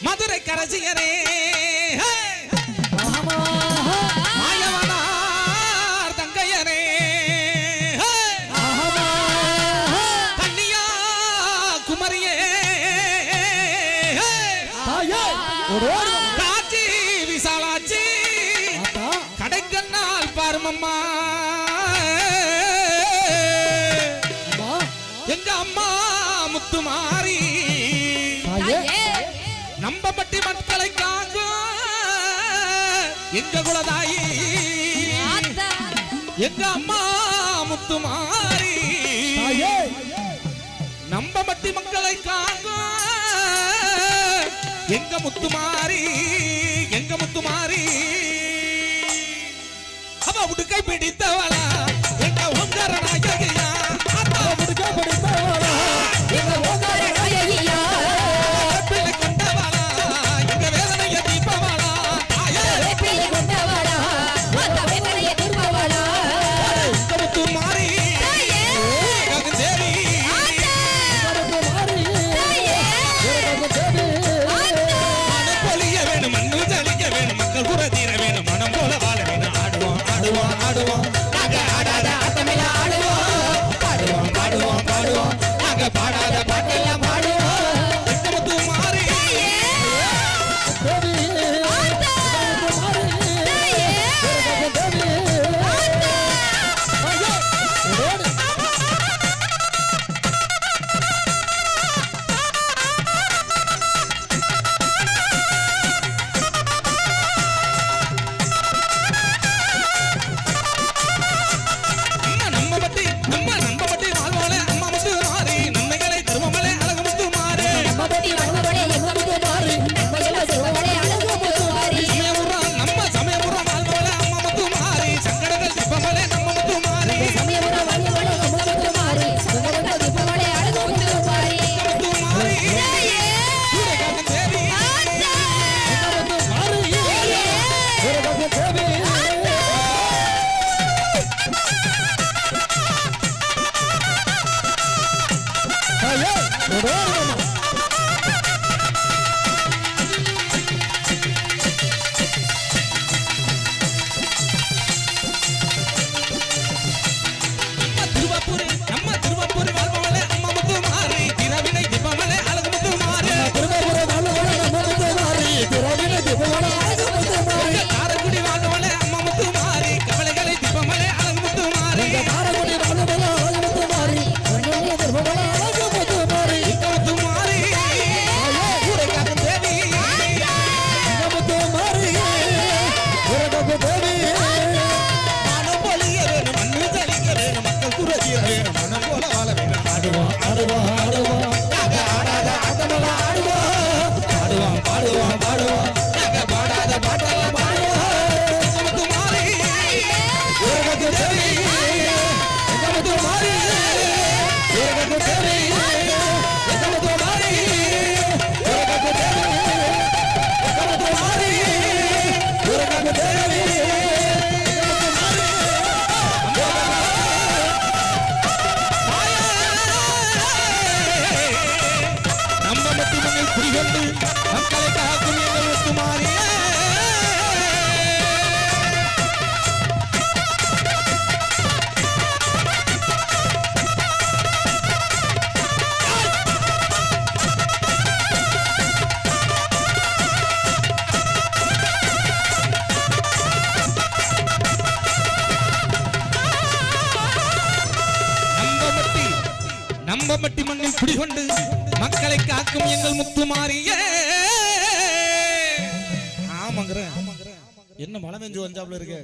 மதுரை கரசியரே. மாயவனார் தங்கையரே. கன்னியா குமரியே. காட்சி விசாலாட்சி. கடைக்கண்ணால் பாருமம்மா. எங்க அம்மா முத்துமா. கும்பப்பட்டி மக்களை காங்கும் எங்க குலதாயி? எங்க அம்மா முத்துமாரி நம்ம மட்டி மக்களை காங்கும் எங்க முத்துமாரி எங்க முத்துமாரி அவ உடுக்கை பிடித்தவள. ஆடுவோம் Morena! கொண்டு மக்களை காக்கும் எங்கள் முத்துமாரிய. ஆமாங்கிற என்ன மழை நெஞ்சு வந்தாப்புல இருக்க?